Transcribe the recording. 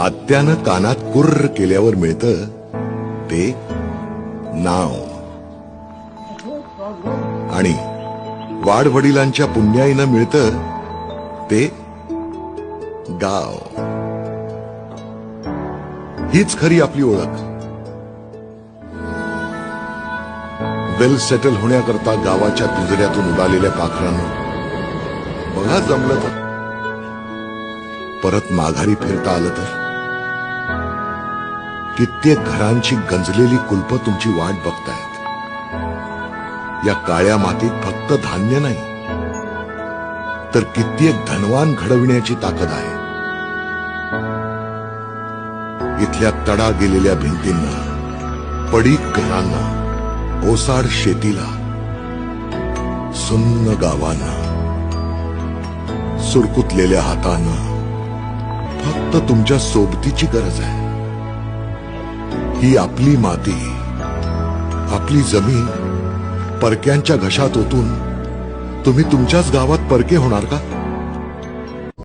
आत्यानं कानात कुर्र केल्यावर मिळत ते नाव. आणि वाडवडिलांच्या पुण्याईनं मिळत ते गाव. हीच खरी आपली ओळख. वेल सेटल होण्याकरता गावाच्या पिंजऱ्यातून उडालेल्या पाखरानं बघा जमलं तर. परत माघारी फिरता आलं तर? कित्येक घरांची गंजलेली कुलप तुमची वाट बघतायत. या काळ्या मातीत फक्त धान्य नाही तर कित्येक धनवान घडविण्याची ताकद आहे. इथल्या तडा गेलेल्या भिंतींना पडीक घरांना ओसाड शेतीला सुन्न गावांना सुरकुतलेल्या हातांना फक्त तुमच्या सोबतीची गरज आहे. ही आपली माती आपली जमीन परक्यांच्या घशात ओतून तुम्ही तुमच्याच गावात परके होणार का?